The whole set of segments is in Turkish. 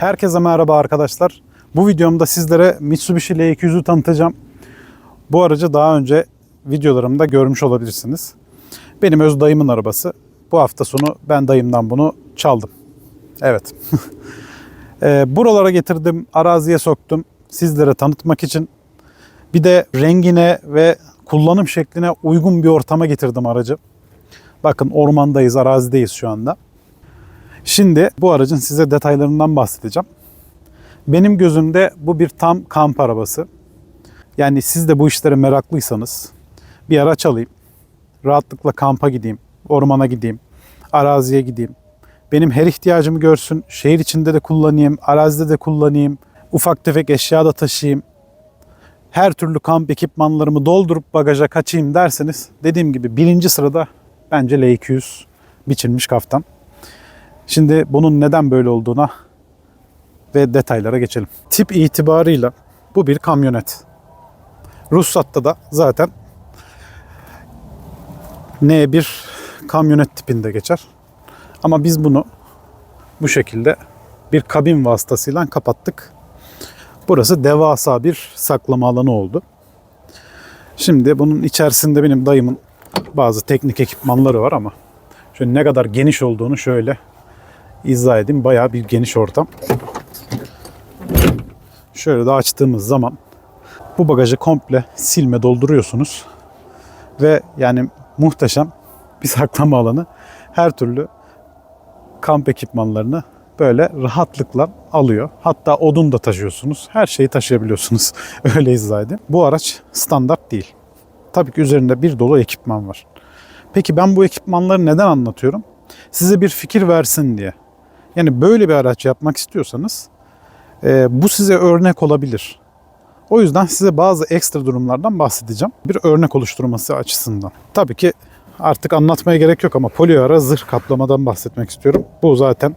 Herkese merhaba arkadaşlar. Bu videomda sizlere Mitsubishi L200'ü tanıtacağım. Bu aracı daha önce videolarımda görmüş olabilirsiniz. Benim öz dayımın arabası. Bu hafta sonu ben dayımdan bunu çaldım. Evet. Eee, buralara getirdim, araziye soktum. Sizlere tanıtmak için. Bir de rengine ve kullanım şekline uygun bir ortama getirdim aracı. Bakın ormandayız, arazideyiz şu anda. Şimdi bu aracın size detaylarından bahsedeceğim. Benim gözümde bu bir tam kamp arabası. Yani siz de bu işlere meraklıysanız bir araç alayım. Rahatlıkla kampa gideyim, ormana gideyim, araziye gideyim. Benim her ihtiyacımı görsün, şehir içinde de kullanayım, arazide de kullanayım, ufak tefek eşya da taşıyayım. Her türlü kamp ekipmanlarımı doldurup bagaja kaçayım derseniz dediğim gibi birinci sırada bence L200 biçilmiş kaftan. Şimdi bunun neden böyle olduğuna ve detaylara geçelim. Tip itibarıyla bu bir kamyonet. Ruhsatta da zaten N1 kamyonet tipinde geçer. Ama biz bunu bu şekilde bir kabin vasıtasıyla kapattık. Burası devasa bir saklama alanı oldu. Şimdi bunun içerisinde benim dayımın bazı teknik ekipmanları var ama şöyle ne kadar geniş olduğunu şöyle izah edeyim. Bayağı bir geniş ortam. Şöyle de açtığımız zaman bu bagajı komple silme dolduruyorsunuz. Ve yani muhteşem bir saklama alanı. Her türlü kamp ekipmanlarını böyle rahatlıkla alıyor. Hatta odun da taşıyorsunuz. Her şeyi taşıyabiliyorsunuz. Öyle izah edeyim. Bu araç standart değil. Tabii ki üzerinde bir dolu ekipman var. Peki ben bu ekipmanları neden anlatıyorum? Size bir fikir versin diye. Yani böyle bir araç yapmak istiyorsanız e, bu size örnek olabilir. O yüzden size bazı ekstra durumlardan bahsedeceğim. Bir örnek oluşturması açısından. Tabii ki artık anlatmaya gerek yok ama poliara zırh kaplamadan bahsetmek istiyorum. Bu zaten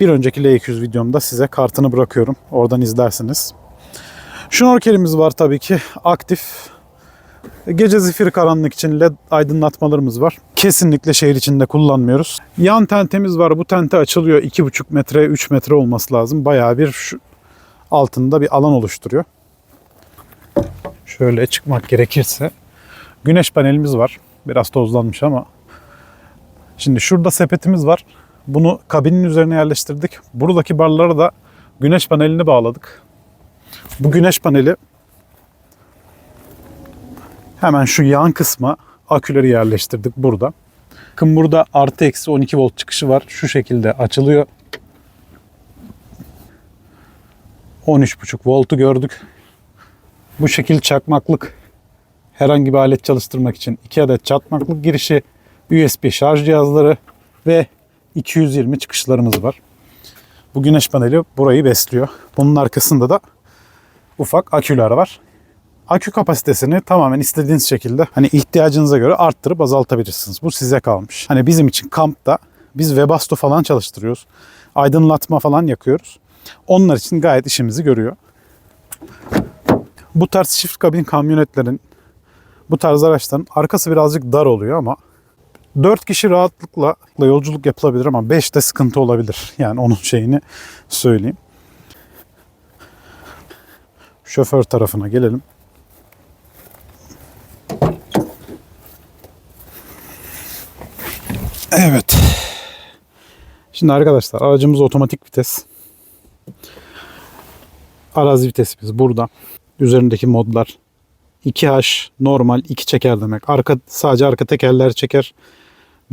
bir önceki L200 videomda size kartını bırakıyorum. Oradan izlersiniz. Şnorkelimiz var tabii ki. Aktif. Gece zifiri karanlık için led aydınlatmalarımız var. Kesinlikle şehir içinde kullanmıyoruz. Yan tentemiz var. Bu tente açılıyor. 2,5 metre, 3 metre olması lazım. Bayağı bir şu altında bir alan oluşturuyor. Şöyle çıkmak gerekirse. Güneş panelimiz var. Biraz tozlanmış ama. Şimdi şurada sepetimiz var. Bunu kabinin üzerine yerleştirdik. Buradaki barlara da güneş panelini bağladık. Bu güneş paneli Hemen şu yan kısma aküleri yerleştirdik burada. Bakın burada artı eksi 12 volt çıkışı var. Şu şekilde açılıyor. 13,5 voltu gördük. Bu şekil çakmaklık herhangi bir alet çalıştırmak için 2 adet çakmaklık girişi, USB şarj cihazları ve 220 çıkışlarımız var. Bu güneş paneli burayı besliyor. Bunun arkasında da ufak aküler var akü kapasitesini tamamen istediğiniz şekilde hani ihtiyacınıza göre arttırıp azaltabilirsiniz. Bu size kalmış. Hani bizim için kampta biz Webasto falan çalıştırıyoruz. Aydınlatma falan yakıyoruz. Onlar için gayet işimizi görüyor. Bu tarz çift kabin kamyonetlerin bu tarz araçların arkası birazcık dar oluyor ama 4 kişi rahatlıkla yolculuk yapılabilir ama 5 de sıkıntı olabilir. Yani onun şeyini söyleyeyim. Şoför tarafına gelelim. Evet. Şimdi arkadaşlar aracımız otomatik vites. Arazi vitesimiz burada. Üzerindeki modlar 2H normal 2 çeker demek. Arka sadece arka tekerler çeker.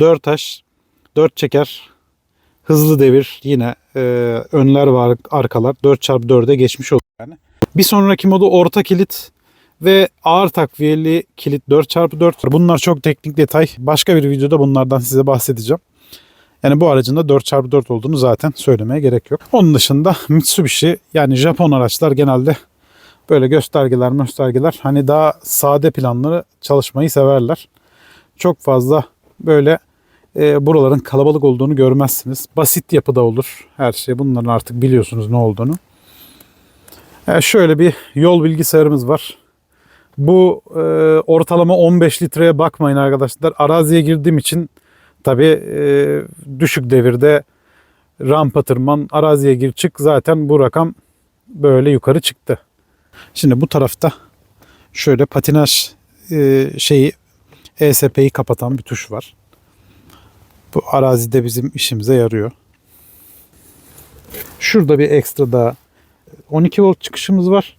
4H 4 çeker. Hızlı devir yine e, önler var arkalar 4x4'e geçmiş oluyor yani. Bir sonraki modu orta kilit ve ağır takviyeli kilit 4x4. Bunlar çok teknik detay. Başka bir videoda bunlardan size bahsedeceğim. Yani bu aracın da 4x4 olduğunu zaten söylemeye gerek yok. Onun dışında Mitsubishi yani Japon araçlar genelde böyle göstergeler göstergeler hani daha sade planları çalışmayı severler. Çok fazla böyle e, buraların kalabalık olduğunu görmezsiniz. Basit yapıda olur her şey. Bunların artık biliyorsunuz ne olduğunu. E, şöyle bir yol bilgisayarımız var. Bu e, ortalama 15 litreye bakmayın arkadaşlar. Araziye girdiğim için tabi e, düşük devirde rampa tırman araziye gir çık zaten bu rakam böyle yukarı çıktı. Şimdi bu tarafta şöyle patinaj e, şeyi ESP'yi kapatan bir tuş var. Bu arazide bizim işimize yarıyor. Şurada bir ekstra daha 12 volt çıkışımız var.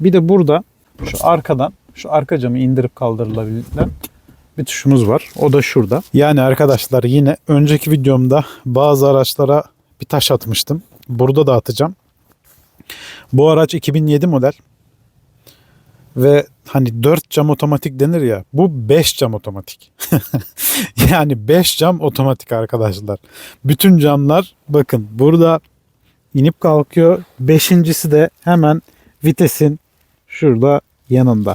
Bir de burada şu arkadan şu arka camı indirip kaldırılabilen bir tuşumuz var. O da şurada. Yani arkadaşlar yine önceki videomda bazı araçlara bir taş atmıştım. Burada da atacağım. Bu araç 2007 model. Ve hani 4 cam otomatik denir ya. Bu 5 cam otomatik. yani 5 cam otomatik arkadaşlar. Bütün camlar bakın burada inip kalkıyor. Beşincisi de hemen vitesin şurada yanında.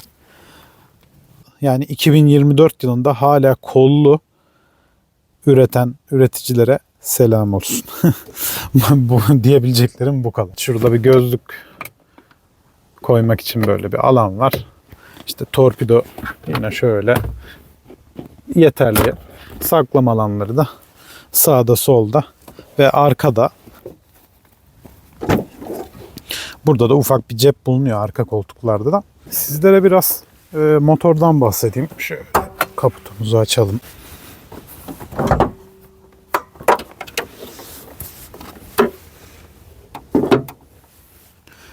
Yani 2024 yılında hala kollu üreten üreticilere selam olsun. bu diyebileceklerim bu kadar. Şurada bir gözlük koymak için böyle bir alan var. İşte torpido yine şöyle yeterli. Saklama alanları da sağda solda ve arkada. Burada da ufak bir cep bulunuyor arka koltuklarda da. Sizlere biraz e, motordan bahsedeyim. Şöyle kaputumuzu açalım.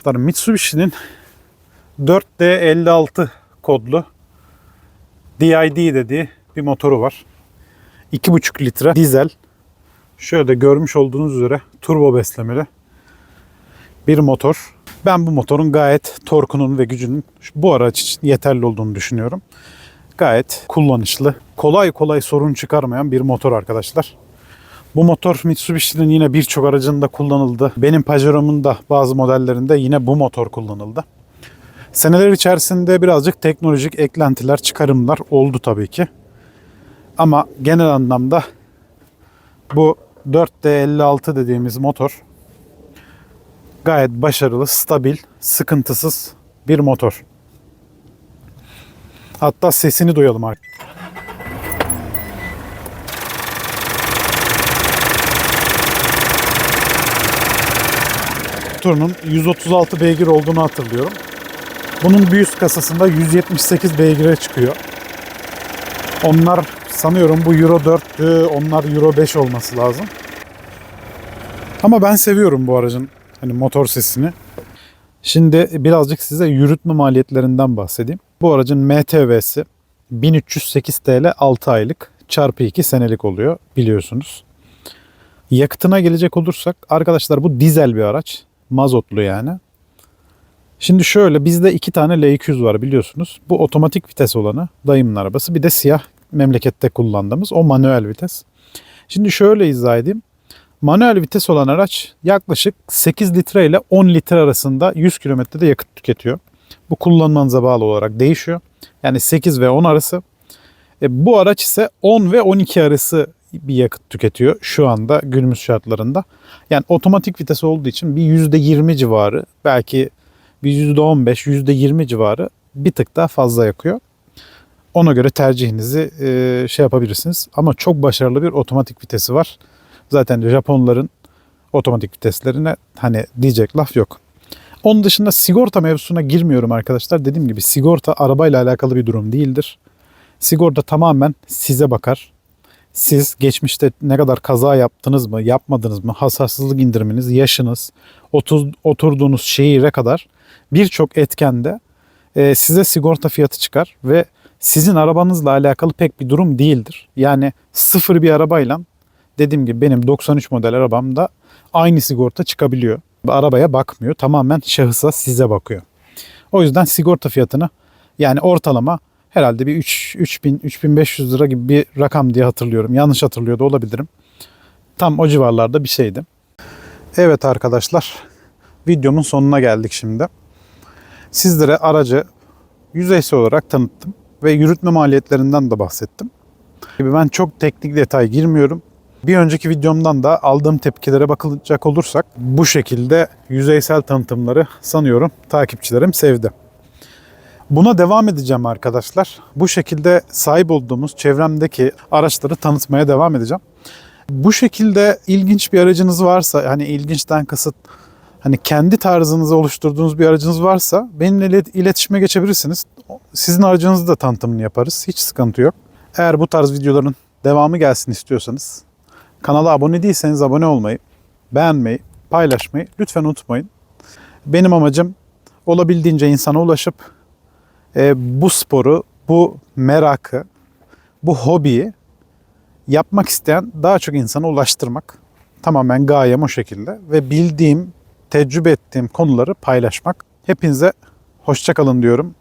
Mitsubishi'nin 4D56 kodlu DID dediği bir motoru var. 2,5 litre dizel. Şöyle görmüş olduğunuz üzere turbo beslemeli bir motor. Ben bu motorun gayet torkunun ve gücünün bu araç için yeterli olduğunu düşünüyorum. Gayet kullanışlı, kolay kolay sorun çıkarmayan bir motor arkadaşlar. Bu motor Mitsubishi'nin yine birçok aracında kullanıldı. Benim Pajero'mun da bazı modellerinde yine bu motor kullanıldı. Seneler içerisinde birazcık teknolojik eklentiler, çıkarımlar oldu tabii ki. Ama genel anlamda bu 4D56 dediğimiz motor gayet başarılı, stabil, sıkıntısız bir motor. Hatta sesini duyalım artık. Motorunun 136 beygir olduğunu hatırlıyorum. Bunun bir üst kasasında 178 beygire çıkıyor. Onlar sanıyorum bu Euro 4'tü, onlar Euro 5 olması lazım. Ama ben seviyorum bu aracın hani motor sesini. Şimdi birazcık size yürütme maliyetlerinden bahsedeyim. Bu aracın MTV'si 1308 TL 6 aylık çarpı 2 senelik oluyor biliyorsunuz. Yakıtına gelecek olursak arkadaşlar bu dizel bir araç. Mazotlu yani. Şimdi şöyle bizde iki tane L200 var biliyorsunuz. Bu otomatik vites olanı dayımın arabası. Bir de siyah memlekette kullandığımız o manuel vites. Şimdi şöyle izah edeyim. Manuel vites olan araç yaklaşık 8 litre ile 10 litre arasında 100 kilometrede yakıt tüketiyor. Bu kullanmanıza bağlı olarak değişiyor. Yani 8 ve 10 arası. E, bu araç ise 10 ve 12 arası bir yakıt tüketiyor şu anda günümüz şartlarında. Yani otomatik vites olduğu için bir %20 civarı belki bir %15, %20 civarı bir tık daha fazla yakıyor. Ona göre tercihinizi e, şey yapabilirsiniz. Ama çok başarılı bir otomatik vitesi var. Zaten Japonların otomatik viteslerine hani diyecek laf yok. Onun dışında sigorta mevzusuna girmiyorum arkadaşlar. Dediğim gibi sigorta arabayla alakalı bir durum değildir. Sigorta tamamen size bakar. Siz geçmişte ne kadar kaza yaptınız mı, yapmadınız mı, hasarsızlık indiriminiz, yaşınız, otur- oturduğunuz şehire kadar birçok etkende e, size sigorta fiyatı çıkar ve sizin arabanızla alakalı pek bir durum değildir. Yani sıfır bir arabayla dediğim gibi benim 93 model arabamda aynı sigorta çıkabiliyor. Arabaya bakmıyor. Tamamen şahısa size bakıyor. O yüzden sigorta fiyatını yani ortalama herhalde bir 3 3000 3500 lira gibi bir rakam diye hatırlıyorum. Yanlış hatırlıyor da olabilirim. Tam o civarlarda bir şeydi. Evet arkadaşlar, videomun sonuna geldik şimdi. Sizlere aracı yüzeysel olarak tanıttım ve yürütme maliyetlerinden de bahsettim. Ben çok teknik detay girmiyorum. Bir önceki videomdan da aldığım tepkilere bakılacak olursak bu şekilde yüzeysel tanıtımları sanıyorum takipçilerim sevdi. Buna devam edeceğim arkadaşlar. Bu şekilde sahip olduğumuz çevremdeki araçları tanıtmaya devam edeceğim. Bu şekilde ilginç bir aracınız varsa hani ilginçten kasıt hani kendi tarzınızı oluşturduğunuz bir aracınız varsa benimle ilet- iletişime geçebilirsiniz. Sizin aracınızı da tanıtımını yaparız. Hiç sıkıntı yok. Eğer bu tarz videoların devamı gelsin istiyorsanız kanala abone değilseniz abone olmayı, beğenmeyi, paylaşmayı lütfen unutmayın. Benim amacım olabildiğince insana ulaşıp e, bu sporu, bu merakı, bu hobiyi yapmak isteyen daha çok insana ulaştırmak. Tamamen gayem o şekilde ve bildiğim, tecrübe ettiğim konuları paylaşmak. Hepinize hoşça kalın diyorum.